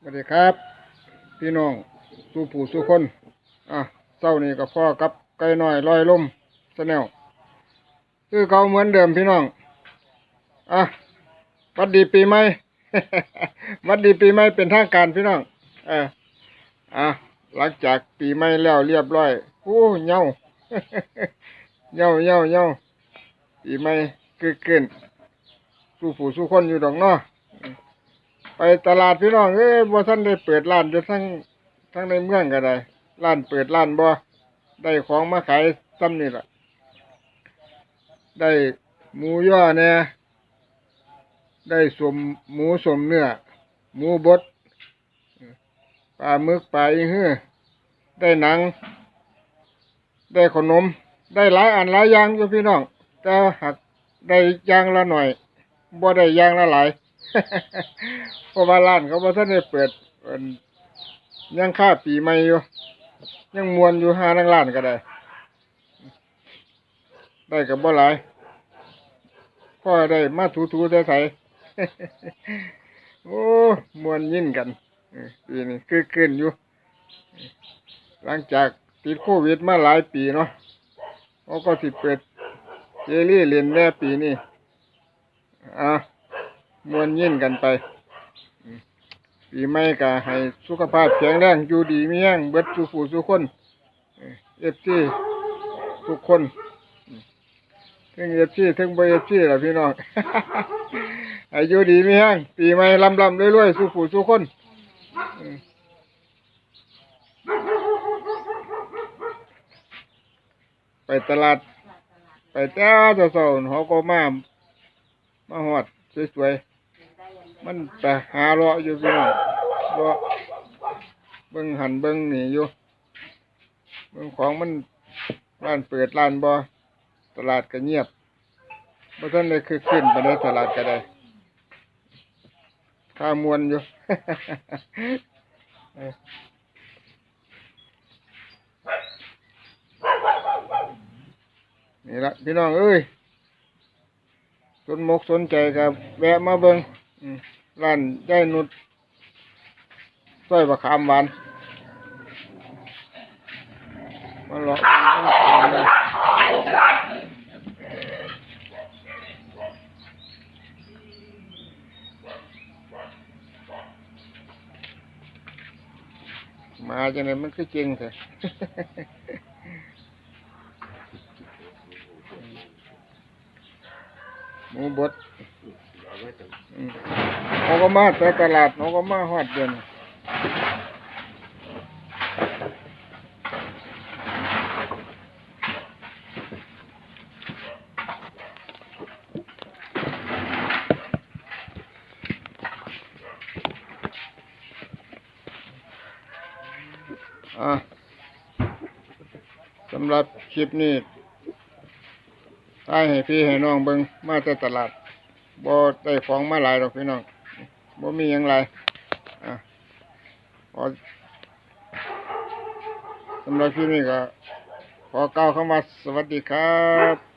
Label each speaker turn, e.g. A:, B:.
A: สวัสดีครับ พี่น้องสู้ผู้สู้คน อะเศร้านี่กับพ่อกับไก่น้อยลอยลมสแนลคือเขาเหมือนเดิมพี่น้อง อะวัดดีปีใหม่ วัดดีปีใหม่เป็นทางการพี่น้องเอออะหลังจากปีใหม่แล้วเรียบร้อยโอ้เงาเหงาเงาเหงาปีใหม่คือเกินสู้ผู้สู้คนอยู่ดอกเนาะ ไปตลาดพี่น้องเอ้ยบ่ท่านได้เปิดร้านจะทั้งทั้งในเมืองก็ได้ร้านเปิดร้านบ่ได้ของมาขายซ้ำนี่แหละได้หมูย่อแหน่ยได้สมหมูสมเนื้อหมูบดปลาหมึกปลาอีหื้อได้หนัง ได้ขนม ได้หลายอันหลายอย่างอยู่พี่น้องแต่หักได้อย่างละหน่อยบ่ได้อย่างละหลาย เพราะว่าร้านเขาบ่ทันได้เปิดเอิ่นยังค่าปีใหม่อยู่ ยังมวนอยู่หานังร้านก็ได้ ได้กับบ่หลายพ่อได้มาถูๆได้ใส่โอ้มวนยินกันเออปีนี้คือขึ้นอยู่ หลังจากติดโควิดมาหลายปีเนาะเขาก็สิเปิดเจลี่เรียนแน่ปีนี้อะ มวนยินกันไปอืมปีใหม่ก็ให้สุขภาพแข็งแรงอยู่ดีมีแรงเบิดสู่ผู้สู่คนเอฟซีทุกคนอืมทั้งเอฟซีทั้งบเอฟซีล่ะพี่น้องอายุดีมีแรงปีใหม่ลำลำรวยๆสู่ผู้สู่คนอืมไปตลาด ไปแต่เจ้าๆเขาก็มามาหอด สวยๆ มันไปหาเลาะอยู่พี่น้องเลาะเบิ่งหันเบิ่งหนีอยู่เบิ่งของมันร้านเปิดร้านบ่ตลาดก็เงียบบ่ทันได้คือขึ้นไปในตลาดก็ได้ข้ามวนอยู่เนี่ละพี่น้องเอ้ย สนมกสนใจครับแวะมาเบิงอืมร้านได้นุดสร้อยบะขามหวานมาเลาะมาจังไดมันคือจริงเถอะ หมูบดอืมเขาก็มาแต่ตลาดเขาก็มาฮอดเดือนอะสำหรับคลิปนี้ ตาให้พี่ให้น้องเบิงมาแต่ตลาดบ่ได้ของมาหลายดอกพี่น้องบ่มีอยังไรอะขอสำหรับที่นี่ก็ขอกล่าเข้ามาสวัสดีครับ